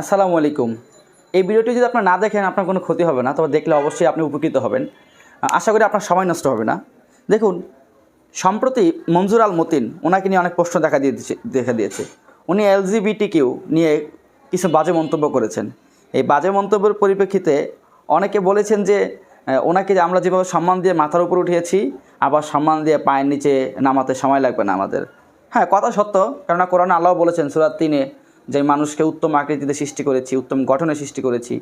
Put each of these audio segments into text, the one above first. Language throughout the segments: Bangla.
আসসালামু আলাইকুম। এই ভিডিওটি যদি আপনার না দেখেন, আপনার কোনো ক্ষতি হবে না, তবে দেখলে অবশ্যই আপনি উপকৃত হবেন। আশা করি আপনার সময় নষ্ট হবে না। দেখুন, সম্প্রতি মঞ্জুর আল মতিন ওনাকে নিয়ে অনেক প্রশ্ন দেখা দিয়েছে দেখা দিয়েছে। উনি এলজিবিটি কিউ নিয়ে কিছু বাজে মন্তব্য করেছেন। এই বাজে মন্তব্যের পরিপ্রেক্ষিতে অনেকে বলেছেন যে ওনাকে যে আমরা যেভাবে সম্মান দিয়ে মাথার উপর উঠিয়েছি, আবার সম্মান দিয়ে পায়ের নিচে নামাতে সময় লাগবে না আমাদের। হ্যাঁ কথা সত্য, কেননা কোরআন আল্লাহ বলেছেন, সুরাত তিনে যে মানুষকে উত্তম আকৃতিতে সৃষ্টি করেছি উত্তম গঠনে সৃষ্টি করেছি।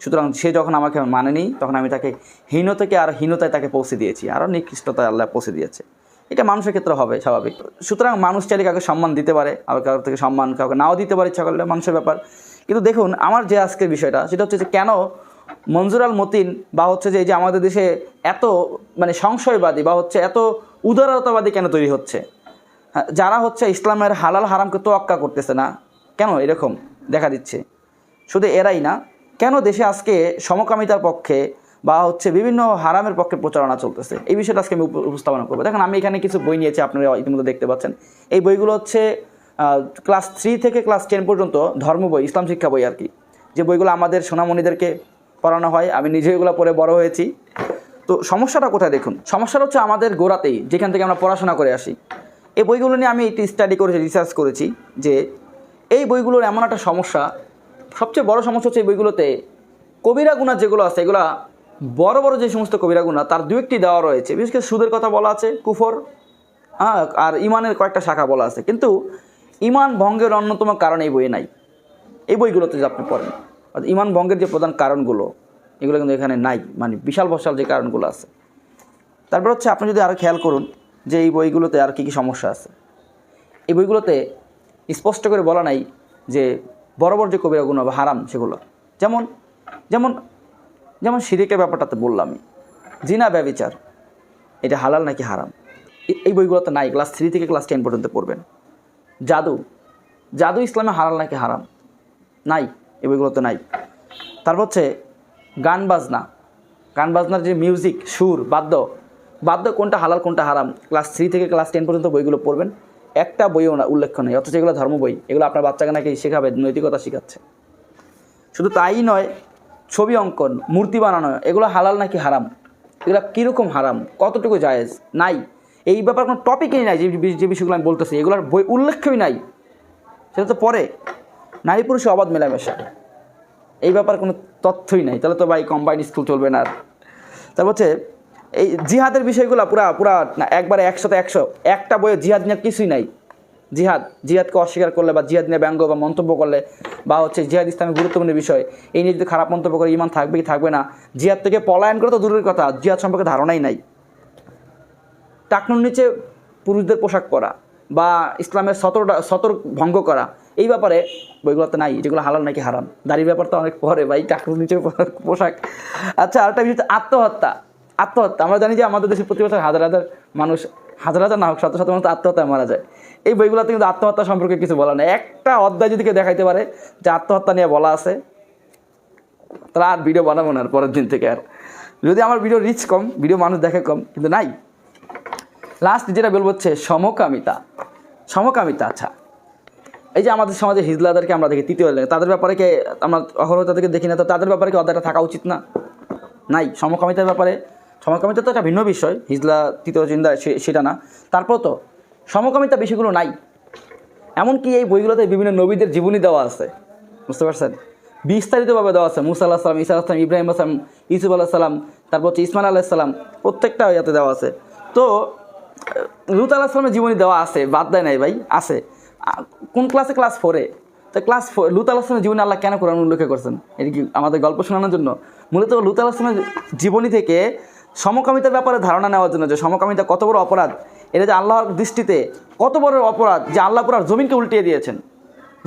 সুতরাং সে যখন আমাকে মানেনি তখন আমি তাকে হীন থেকে আর হীনতায় তাকে পৌঁছে দিয়েছি। আরও নিকৃষ্টতায় আল্লাহ পৌঁছে দিয়েছে। এটা মানুষের ক্ষেত্রে হবে স্বাভাবিক। সুতরাং মানুষ চাইলে কাউকে সম্মান দিতে পারে আর কারোর থেকে সম্মান কাউকে নাও দিতে পারে ইচ্ছা করলে মানুষের ব্যাপার। কিন্তু দেখুন আমার যে আজকের বিষয়টা সেটা হচ্ছে যে কেন মঞ্জুর আল মতিন বা হচ্ছে যে এই যে আমাদের দেশে এত মানে সংশয়বাদী বা হচ্ছে এত উদারতাবাদী কেন তৈরি হচ্ছে? হ্যাঁ, যারা হচ্ছে ইসলামের হালাল হারামকে তোয়াক্কা করতেছে না কেন এরকম দেখা দিচ্ছে? শুধু এরাই না, কেন দেশে আজকে সমকামিতার পক্ষে বা হচ্ছে বিভিন্ন হারামের পক্ষে প্রচারণা চলতেছে? এই বিষয়টা আজকে আমি উপ- উপস্থাপনা করব। দেখেন, আমি এখানে কিছু বই নিয়েছি, আপনারা ইতিমধ্যে দেখতে পাচ্ছেন। এই বইগুলো হচ্ছে ক্লাস থ্রি থেকে ক্লাস টেন পর্যন্ত ধর্ম বই, ইসলাম শিক্ষা বই আর কি। যে বইগুলো আমাদের সোনামণিদেরকে পড়ানো হয়, আমি নিজে এগুলো পড়ে বড় হয়েছি। তো সমস্যাটা কোথায় দেখুন? সমস্যাটা হচ্ছে আমাদের গোড়াতেই, যেখান থেকে আমরা পড়াশোনা করে আসি। এই বইগুলো নিয়ে আমি একটি স্টাডি করেছি রিসার্চ করেছি যে এই বইগুলোর এমন একটা সমস্যা, সবচেয়ে বড় সমস্যা হচ্ছে এই বইগুলোতে কবিরা গুণা যেগুলো আছে, এগুলো বড় বড় যে সমস্ত কবিরা গুণা, তার দু একটি দেওয়া রয়েছে। বিশেষ করে সুদের কথা বলা আছে, কুফর হ্যাঁ আর ইমানের কয়েকটা শাখা বলা আছে। কিন্তু ইমান ভঙ্গের অন্যতম কারণ এই বইয়ে নাই। এই বইগুলোতে যে আপনি পড়েন, অর্থাৎ ইমান ভঙ্গের যে প্রধান কারণগুলো, এগুলো কিন্তু এখানে নাই মানে বিশাল বিশাল যে কারণগুলো আছে। তারপর হচ্ছে আপনি যদি আরও খেয়াল করুন যে এই বইগুলোতে আর কী কী সমস্যা আছে। এই বইগুলোতে স্পষ্ট করে বলা নাই যে বড় বড় যে কবিরাগুণ বা হারাম সেগুলো। যেমন যেমন যেমন শিরিকের ব্যাপারটাতে বললামই জিনা, ব্যবিচার, এটা হালাল নাকি হারাম? এই বইগুলোতে নাই, ক্লাস থ্রি থেকে ক্লাস টেন পর্যন্ত পড়বেন। জাদু জাদু ইসলামে হালাল নাকি হারাম? নাই, এই বইগুলোতে নাই। তারপর হচ্ছে গান বাজনা, গান বাজনার যে মিউজিক সুর, বাদ্য বাদ্য কোনটা হালাল, কোনটা হারাম? ক্লাস থ্রি থেকে ক্লাস টেন পর্যন্ত বইগুলো পড়বেন। একটা বইও না উল্লেখ নেই। অথচ এগুলো ধর্ম বই। এগুলো আপনার বাচ্চাকে নাকি শেখাবে, নৈতিকতা শেখাচ্ছে। শুধু তাই নয়, ছবি অঙ্কন, মূর্তি বানানো, এগুলো হালাল নাকি হারাম? এগুলো কীরকম হারাম? কতটুকু জায়েজ? নাই। এই ব্যাপার কোনো টপিকই নাই যে যে বিষয়গুলো আমি বলতেছি। এগুলোর বই উল্লেখই নাই। সেটা তো পরে। নারী পুরুষের অবাধ মেলামেশা। এই ব্যাপার কোনো তথ্যই নাই। তাহলে তো ভাই কম্বাইন্ড স্কুল চলবে না আর। তারপর হচ্ছে এই জিহাদের বিষয়গুলো পুরা পুরা না একবারে একশোতে একশো। একটা বইয়ে জিহাদ নিয়ে কিছুই নাই। জিহাদ, জিহাদকে অস্বীকার করলে বা জিহাদ নিয়ে ব্যঙ্গ বা মন্তব্য করলে বা হচ্ছে জিহাদ ইসলামের গুরুত্বপূর্ণ বিষয়, এই নিয়ে যদি খারাপ মন্তব্য করে ইমান থাকবে কি থাকবে না, জিহাদ থেকে পলায়ন করে তো দূরের কথা, জিহাদ সম্পর্কে ধারণাই নাই। টাকনুর নিচে পুরুষদের পোশাক পরা বা ইসলামের সতরটা, সতর ভঙ্গ করা, এই ব্যাপারে বইগুলোতে নাই, যেগুলো হালাল নাকি হারাম। দাড়ির ব্যাপার তো অনেক পরে ভাই, টাকনুর নিচে পোশাক। আচ্ছা আরেকটা বিষয় আত্মহত্যা। আত্মহত্যা। আমরা জানি যে আমাদের দেশে প্রতি বছর হাজার হাজার মানুষ, হাজার হাজার না হোক, শত শত মানুষ আত্মহত্যায় মারা যায়। এই বইগুলোতে কিন্তু আত্মহত্যা সম্পর্কে কিছু বলা নেই। একটা অধ্যায় যদি কেউ দেখাইতে পারে যে আত্মহত্যা নিয়ে বলা আছে, তাহলে আর ভিডিও বানাবো না পরের দিন থেকে আর। যদি আমার ভিডিও রিচ কম, ভিডিও মানুষ দেখে কম, কিন্তু নাই। লাস্ট যেটা বলব হচ্ছে সমকামিতা। সমকামিতা আচ্ছা। এই যে আমাদের সমাজে হিজলাদেরকে আমরা দেখি, তৃতীয় তাদের ব্যাপারে কে আমরা অহরহ তাদেরকে দেখি না, তো তাদের ব্যাপারে কি অধ্যায়টা থাকা উচিত না? নাই। সমকামিতার ব্যাপারে সমকামিতা তো একটা ভিন্ন বিষয়। হিজলা তৃতীয় সে- সেটা না। তারপর তো, সমকামিতা বিষয়গুলো নাই। এমনকি এই বইগুলোতে বিভিন্ন নবীদের জীবনী দেওয়া আছে। বুঝতে পারছেন? বিস্তারিতভাবে দেওয়া আছে। মুসা আল্লাহ সালাম ইসা আসলাম ইব্রাহিম আসলাম ইসুফ আল্লাহ সালাম, তারপর হচ্ছে ইসমান আল্লাহ সালাম, প্রত্যেকটা ইয়াতে দেওয়া আছে। তো, লুত আল্লাহ সালামের জীবনী দেওয়া আছে। বাদ দেয় নাই ভাই, আছে। কোন ক্লাসে ক্লাস ফোরে তো ক্লাস ফোর লুত আল্লাহ সালামের জীবনী আল্লাহ কেন কোরআন উল্লেখ করছেন? এটা কি আমাদের গল্প শোনানোর জন্য? মূলত লুত আল্লাহ সালামের জীবনী থেকে সমকামিতার ব্যাপারে ধারণা নেওয়ার জন্য যে সমকামিতা কত বড় অপরাধ, এটা যে আল্লাহর দৃষ্টিতে কত বড় অপরাধ যে আল্লাহ পুরা জমিনকে উল্টিয়ে দিয়েছেন।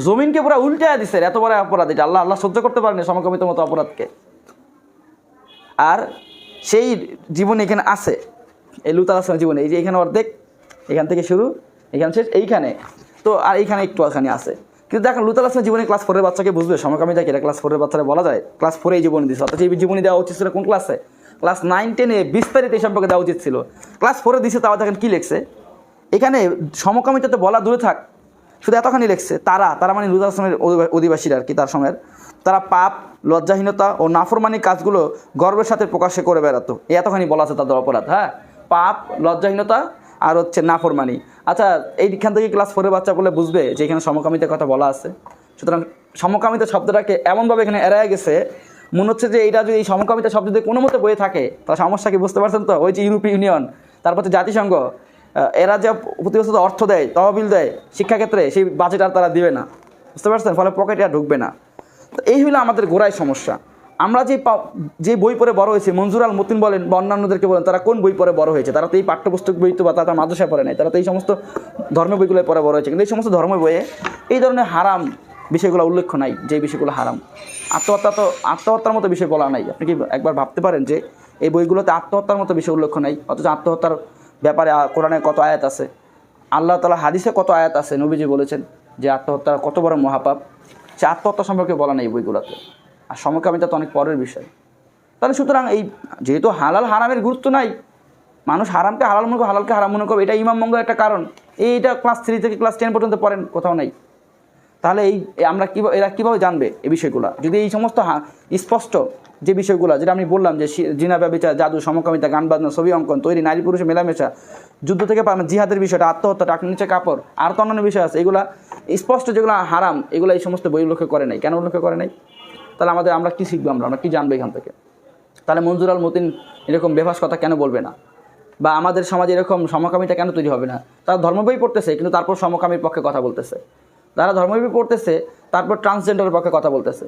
জমিনকে পুরো উল্টায় দিচ্ছে এত বড় অপরাধ, এটা আল্লাহ আল্লাহ সহ্য করতে পারেনি সমকামিতার মতো অপরাধকে। আর সেই জীবন এখানে আছে, এই লুত আলাহামের জীবনে, এই যে এখানে অর্ধেক, এখান থেকে শুরু, এখানে শেষ, এইখানে। তো আর এইখানে একটু এখানে আছে। কিন্তু দেখেন, লুত আলাহামের জীবনে ক্লাস ফোরের বাচ্চাকে বুঝবে, সমকামিতা এটা ক্লাস ফোরের বাচ্চারা বলা যায়? ক্লাস ফোরে এই জীবনী দিচ্ছে অথচ এই জীবনী দেওয়া উচিত কোন ক্লাসে ক্লাস নাইন, টেনে বিস্তারিত এই সম্পর্কে দেওয়া উচিত ছিল। ক্লাস ফোরে দিচ্ছে তাও দেখেন কী লিখছে? এখানে সমকামিতা তো বলা দূরে থাক, শুধু এতখানি লিখছে, তারা তারা মানে অধিবা- অধিবাসীরা আর কি, তার সময়ের তারা পাপ, লজ্জাহীনতা ও নাফরমানি কাজগুলো গর্বের সাথে প্রকাশে করে বেড়াতো। এই এতখানি বলা আছে তাদের অপরাধ হ্যাঁ? পাপ, লজ্জাহীনতা আর হচ্ছে নাফরমানি। আচ্ছা এইখান থেকে ক্লাস ফোরের বাচ্চা বলে বুঝবে যে এখানে সমকামিতার কথা বলা আছে। সুতরাং সমকামিতা শব্দটাকে এমনভাবে এখানে এড়ায় গেছে মনে হচ্ছে যে এইটা যদি এই সমকামিতা শব্দ যদি কোনো মতে বয়ে থাকে, তাহলে সমস্যা কি বুঝতে পারছেন তো? ওই যে ইউরোপীয় ইউনিয়ন, তারপর হচ্ছে জাতিসংঘ এরা যে প্রতি বছর অর্থ দেয়, তহবিল দেয়, শিক্ষাক্ষেত্রে সেই বাজেট আর তারা দিবে না। বুঝতে পারছেন? ফলে পকেটে আর ঢুকবে না। তো এই হলো আমাদের গোড়ায় সমস্যা। আমরা যে যে বই পড়ে বড় হয়েছে মঞ্জুর আল মতিন বলেন বা অন্যান্যদেরকে বলেন, তারা কোন বই পড়ে বড় হয়েছে? তারা তো এই পাঠ্যপুস্তক বই তো বা তারা মাদ্রাসায় পড়ে নাই, তারা তো এই সমস্ত ধর্মের বইগুলো পড়ে বড় হয়েছে। কিন্তু এই সমস্ত ধর্মের বইয়ে এই ধরনের হারাম বিষয়গুলো উল্লেখ্য নাই, যে বিষয়গুলো হারাম। আত্মহত্যা তো আত্মহত্যার মতো বিষয় বলা নাই। আপনি কি একবার ভাবতে পারেন যে এই বইগুলোতে আত্মহত্যার মতো বিষয় উল্লেখ নাই? অথচ আত্মহত্যার ব্যাপারে কোরআনে কত আয়াত আছে? আল্লাহ তালা হাদিসে কত আয়াত আছে? নবীজি বলেছেন যে আত্মহত্যা কত বড় মহাপাপ। সে আত্মহত্যা সম্পর্কে বলা নেই বইগুলোতে। আর সমকামিতা তো অনেক পরের বিষয়। তাহলে সুতরাং এই যেহেতু হালাল হারামের গুরুত্ব নাই, মানুষ হারামকে হালাল মনে করবে হালালকে হারাম মনে করবে, এটা ইমাম মঙ্গল একটা কারণ। এইটা ক্লাস থ্রি থেকে ক্লাস টেন পর্যন্ত পড়েন, কোথাও নাই। তাহলে এই আমরা কীভাবে এরা কীভাবে জানবে এই বিষয়গুলো? যদি এই সমস্ত স্পষ্ট যে বিষয়গুলো, যেটা আমি বললাম যে জিনা, ব্যবচার, জাদু, সমকামিতা, গান বাজনা, ছবি অঙ্কন, তৈরি নারী পুরুষ মেলামেশা, যুদ্ধ থেকে জিহাদের বিষয়টা, আত্মহত্যা, টাকা, নিচে কাপড়, আর তো অন্যান্য বিষয় আছে, এগুলা স্পষ্ট যেগুলো হারাম, এগুলো এই সমস্ত বই উল্লেখ করে নাই। কেন উল্লেখ করে নাই? তাহলে আমাদের আমরা কী শিখব আমরা? আমরা কী জানব এখান থেকে? তাহলে মঞ্জুর আল মতিন এরকম বেফাস কথা কেন বলবে না? বা আমাদের সমাজে এরকম সমকামিতা কেন তৈরি হবে না? তারা ধর্ম বই পড়তেছে, কিন্তু তারপর সমকামীর পক্ষে কথা বলতেছে। তারা ধর্ম বই পড়তেছে তারপর ট্রান্সজেন্ডারের পক্ষে কথা বলতেছে।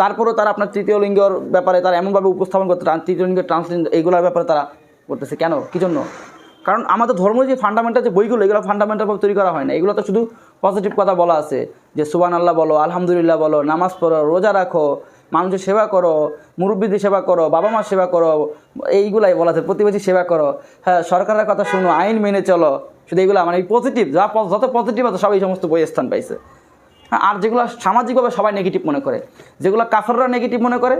তারপরেও তারা আপনার তৃতীয় লিঙ্গর ব্যাপারে তারা এমনভাবে উপস্থাপন করতে তৃতীয় লিঙ্গের ট্রান্সজেন্ডার এইগুলোর ব্যাপারে তারা করতেছে কেন? কী জন্য? কারণ আমাদের ধর্ম যে ফান্ডামেন্টাল যে বইগুলো, এগুলো ফান্ডামেন্টালভাবে তৈরি করা হয় না। এগুলো তো শুধু পজিটিভ কথা বলা আছে যে সুবান আল্লাহ বলো, আলহামদুলিল্লাহ বলো, নামাজ পড়ো, রোজা রাখো, মানুষের সেবা করো, মুরব্বীদের সেবা করো বাবা মার সেবা করো, এইগুলাই বলা আছে প্রতিবেশী সেবা করো। হ্যাঁ সরকারের কথা শুনো, আইন মেনে চলো। শুধু এইগুলো মানে পজিটিভ যা যত পজিটিভ আছে সব এই সমস্ত বই স্থান পাইছে। হ্যাঁ আর যেগুলো সামাজিকভাবে সবাই নেগেটিভ মনে করে, যেগুলো কাফাররা নেগেটিভ মনে করে,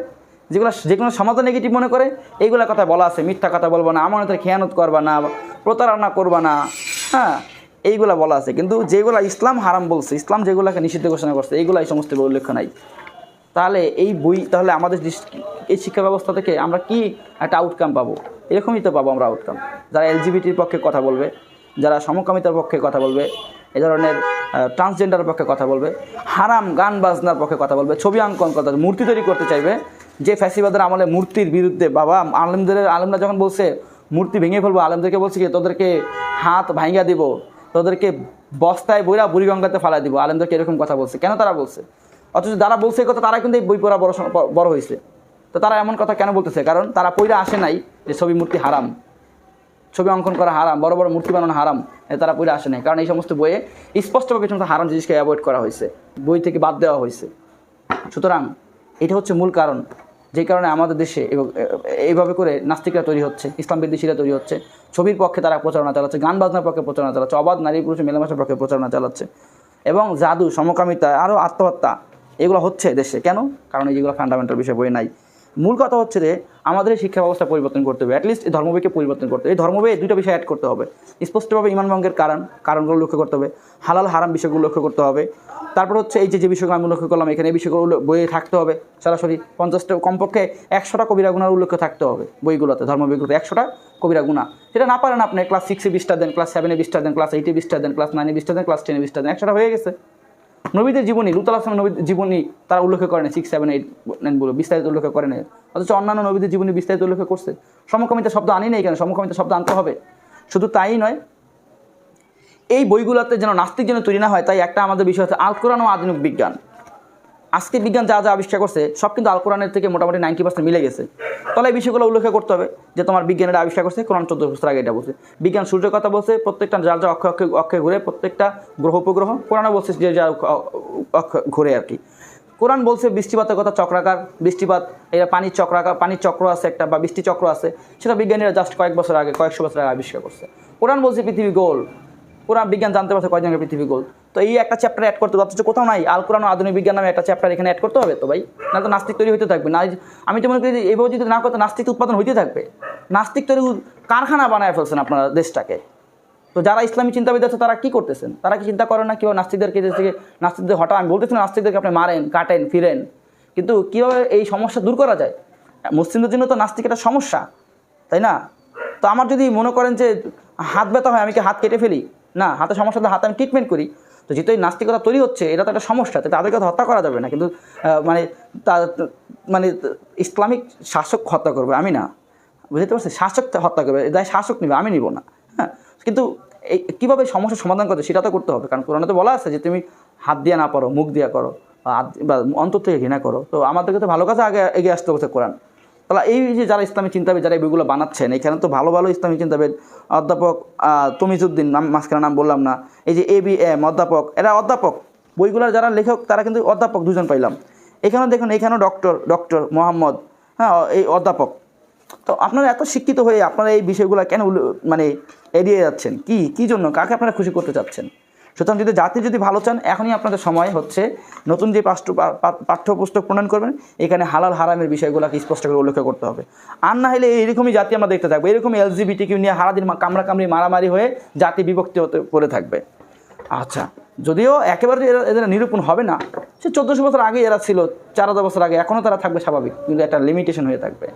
যেগুলো যেগুলো সমাজে নেগেটিভ মনে করে, এইগুলো কথা বলা আছে, মিথ্যা কথা বলব না আমার আমানতের খেয়ানত করবা না, প্রতারণা করবা না হ্যাঁ এইগুলা বলা আছে। কিন্তু যেগুলো ইসলাম হারাম বলছে, ইসলাম যেগুলোকে নিষিদ্ধ ঘোষণা করছে, এইগুলো এই সমস্ত উল্লেখ নাই। তাহলে এই বই, তাহলে আমাদের এই শিক্ষা ব্যবস্থা থেকে আমরা কি একটা আউটকাম পাবো? এরকমই তো পাবো আমরা আউটকাম যারা এলজিবিটির পক্ষে কথা বলবে যারা সমকামিতার পক্ষে কথা বলবে, এ ধরনের ট্রান্সজেন্ডারের পক্ষে কথা বলবে, হারাম গান বাজনার পক্ষে কথা বলবে, ছবি অঙ্কন কথা মূর্তি তৈরি করতে চাইবে, যে ফ্যাসিবাদের আমলে মূর্তির বিরুদ্ধে বাবা, আলমদের, আলমরা যখন বলছে, মূর্তি ভেঙে ফেলব, আলমদেরকে বলছে কি, তোদেরকে হাত ভাঙিয়া দিব, তোদেরকে বস্তায় বইরা বুড়িগঙ্গাতে ফালা দিব, আলমদেরকে এরকম কথা বলছে। কেন তারা বলছে? অথচ যারা বলছে কথা, তারা কিন্তু এই বই পড়া বড় বড় হয়েছে। তো তারা এমন কথা কেন বলতেছে? কারণ তারা পইরা আসে নাই যে ছবি মূর্তি হারাম। ছবি অঙ্কন করা হারাম, বড় বড় মূর্তি বানানো হারাম তারা পড়ে আসে নাই। কারণ এই সমস্ত বইয়ে স্পষ্টভাবে সমস্ত হারাম জিনিসকে অ্যাভয়েড করা হয়েছে। বই থেকে বাদ দেওয়া হয়েছে। সুতরাং এটা হচ্ছে মূল কারণ, যে কারণে আমাদের দেশে এইভাবে করে নাস্তিকরা তৈরি হচ্ছে, ইসলাম বিদ্বেষীরা তৈরি হচ্ছে। ছবির পক্ষে তারা প্রচারণা চালাচ্ছে, গান বাজনার পক্ষে প্রচারণা চালাচ্ছে, অবাধ নারী পুরুষ মেলামেশার পক্ষে প্রচারণা চালাচ্ছে। এবং জাদু, সমকামিতা আরও আত্মহত্যা, এগুলো হচ্ছে দেশে। কেন? কারণ এই যেগুলো ফান্ডামেন্টাল বিষয় বই নাই। মূল কথা হচ্ছে যে আমাদের এই শিক্ষা ব্যবস্থা পরিবর্তন করতে হবে অ্যাটলিস্ট এই ধর্মবইকে পরিবর্তন করতে হবে। এই ধর্মবইয়ে দুটো বিষয় অ্যাড করতে হবে। স্পষ্টভাবে ইমান ভঙ্গের কারণ, কারণগুলো লক্ষ্য করতে হবে। হালাল হারাম বিষয়গুলো লক্ষ্য করতে হবে। তারপর হচ্ছে এই যে যে বিষয়গুলো আমি লক্ষ্য করলাম, এখানে এই বিষয়গুলো বইয়ে থাকতে হবে। সরাসরি পঞ্চাশটা কমপক্ষে একশোটা কবিরা গুণার উল্লেখ থাকতে হবে বইগুলোতে ধর্ম বইগুলোতে একশোটা কবিরা গুণা। সেটা না পারেন আপনি ক্লাস সিক্সে বিশটা দেন ক্লাস সেভেনে বিশটা দেন ক্লাস এইটে বিশটা দেন ক্লাস নাইনে বিশটা দেন ক্লাস টেনে বিশটা দেন, একশোটা হয়ে গেছে। নবীদের জীবনী লুতাল আসলাম নবীদের জীবনী তারা উল্লেখ করে না সিক্স সেভেন এইট নাইন বলে বিস্তারিত উল্লেখ করে না অথচ অন্যান্য নবীদের জীবনী বিস্তারিত উল্লেখ করছে। সমকামিতা শব্দ আনি নেই কেন? সমকামিতা শব্দ আনতে হবে। শুধু তাই নয়, এই বইগুলোতে যেন নাস্তিক যেন তৈরি না হয়, তাই একটা আমাদের বিষয় হচ্ছে আল কোরআন ও আধুনিক বিজ্ঞান। আজকে বিজ্ঞান যা যা আবিষ্কার করছে, সব কিন্তু আল কোরআনের থেকে মোটামুটি নাইনটি পার্সেন্ট মিলে গেছে। তাহলে এই বিষয়গুলো উল্লেখ করতে হবে যে তোমার বিজ্ঞানের আবিষ্কার করছে, কোরআন চোদ্দ বছর আগে এটা বলছে। বিজ্ঞান সূর্যের কথা বলছে, প্রত্যেকটা যার যা অক্ষে অক্ষে ঘুরে প্রত্যেকটা গ্রহ উপগ্রহ, কোরআনও বলছে যে যা অক্ষ- ঘুরে আর কি। কোরআন বলছে বৃষ্টিপাতের কথা, চক্রাকার বৃষ্টিপাত এটা পানির চক্রাকার, পানির চক্র আছে একটা বা বৃষ্টি চক্র আছে, সেটা বিজ্ঞানীরা জাস্ট কয়েক বছর আগে, কয়েকশো বছর আগে আবিষ্কার করছে। কোরআন বলছে পৃথিবী গোল। কোরআন বিজ্ঞান জানতে পারছে কয়জন পৃথিবী গোল। তো এই একটা চ্যাপ্টার অ্যাড করতে হবে, অথচ কোথাও নাই। আল কোরআন আধুনিক বিজ্ঞান নামে একটা চ্যাপ্টার এখানে অ্যাড করতে হবে, তো ভাই না তো নাস্তিক তৈরি হতে থাকবে। না আমি তো মনে করি যে এইভাবে যদি না করতে, নাস্তিক উৎপাদন হইতে থাকবে। নাস্তিক তৈরি কারখানা বানায় ফেলছেন আপনারা দেশটাকে। তো যারা ইসলামী চিন্তাবিদ আছে, তারা কি করতেছেন? তারা কি চিন্তা করেন না কেউ নাস্তিকদেরকে যে থেকে নাস্তিকদের হঠাৎ, আমি বলতেছি নাস্তিকদেরকে আপনি মারেন, কাটেন, ফিরেন। কিন্তু কীভাবে এই সমস্যা দূর করা যায়? মুসলিমদের জন্য তো নাস্তিক একটা সমস্যা, তাই না? তো আমার যদি মনে করেন যে হাত ব্যথা হয়, আমি কি হাত কেটে ফেলি? না, হাতে সমস্যা তো হাতে আমি ট্রিটমেন্ট করি। তো যেহেতু এই নাস্তিকতা তৈরি হচ্ছে, এটা তো একটা সমস্যা তো তাদেরকে হত্যা করা যাবে না। কিন্তু মানে তা- মানে ইসলামিক শাসক হত্যা করবে, আমি না। বুঝতে পারছি শাসক হত্যা করবে দায় শাসক নেবে, আমি নিব না। হ্যাঁ কিন্তু এই কীভাবে সমস্যার সমাধান করতে সেটা তো করতে হবে। কারণ কোরআনে তো বলা আছে যে তুমি হাত দিয়ে না পারো, মুখ দিয়ে করো বা অন্তর থেকে ঘৃণা করো। তো আমাদেরকে তো ভালো কাজে আগে এগিয়ে আসতে হচ্ছে কোরআন। তাহলে এই যে যারা ইসলামী চিন্তাবিদ যারা এই বইগুলো বানাচ্ছেন, এখানে তো ভালো ভালো ইসলামী চিন্তাবিদ, অধ্যাপক তমিজুদ্দিন নাম মাঝখানে নাম বললাম না, এই যে এ বি এম, অধ্যাপক, এরা অধ্যাপক। বইগুলোর যারা লেখক, তারা কিন্তু অধ্যাপক দুজন পাইলাম। এখানেও দেখুন, এখানেও ডক্টর ডক্টর মোহাম্মদ হ্যাঁ এই অধ্যাপক। তো আপনারা এত শিক্ষিত হয়ে আপনারা এই বিষয়গুলো কেন মানে এড়িয়ে যাচ্ছেন? কি কি জন্য? কাকে আপনারা খুশি করতে চাচ্ছেন? সুতরাং যদি জাতি যদি ভালো চান, এখনই আপনাদের সময় হচ্ছে নতুন যে পাঠ্য পাঠ্যপুস্তক প্রণয়ন করবেন, এখানে হালাল হারামের বিষয়গুলোকে স্পষ্ট করে উল্লেখ করতে হবে। আর না হলে এরকমই জাতি আমরা দেখতে থাকব, এরকম এলজিবিটি কিউ নিয়ে হারাদিন কামড়াকামড়ি মারামারি হয়ে জাতি বিভক্তি হতে পড়ে থাকবে। আচ্ছা যদিও একেবারে এরা- এদের নিরূপণ হবে না, সে চোদ্দোশো বছর আগে এরা ছিল, চার হাজার বছর আগে, এখনও তারা থাকবে স্বাভাবিক, কিন্তু একটা লিমিটেশন হয়ে থাকবে।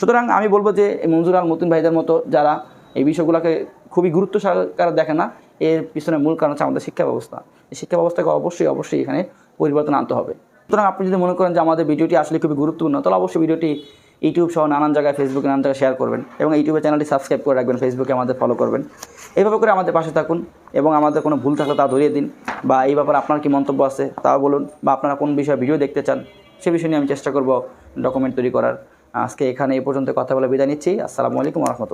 সুতরাং আমি বলব যে মঞ্জুর আল মতিন ভাইদের মতো যারা এই বিষয়গুলোকে খুবই গুরুত্ব সহকারে দেখে না এর পিছনে মূল কারণ হচ্ছে আমাদের শিক্ষা ব্যবস্থা এই শিক্ষা ব্যবস্থাকে অবশ্যই অবশ্যই এখানে পরিবর্তন আনতে হবে। সুতরাং আপনি যদি মনে করেন যে আমাদের ভিডিওটি আসলে খুবই গুরুত্বপূর্ণ, তাহলে অবশ্যই ভিডিওটি ইউটিউব সহ নানান জায়গায় ফেসবুকে নানান জায়গায় শেয়ার করবেন এবং ইউটিউবে চ্যানেলটি সাবস্ক্রাইব করে রাখবেন ফেসবুকে আমাদের ফলো করবেন। এইভাবে করে আমাদের পাশে থাকুন এবং আমাদের কোনো ভুল থাকলে তা ধরিয়ে দিন বা এই ব্যাপারে আপনার কি মন্তব্য আছে তাও বলুন বা আপনারা কোন বিষয়ে ভিডিও দেখতে চান সে বিষয় নিয়ে আমি চেষ্টা করব ডকুমেন্ট তৈরি করার। আজকে এখানে এই পর্যন্ত কথা বলে বিদায় নিচ্ছি। আসসালামু আলাইকুম রহমতুল্লাহ।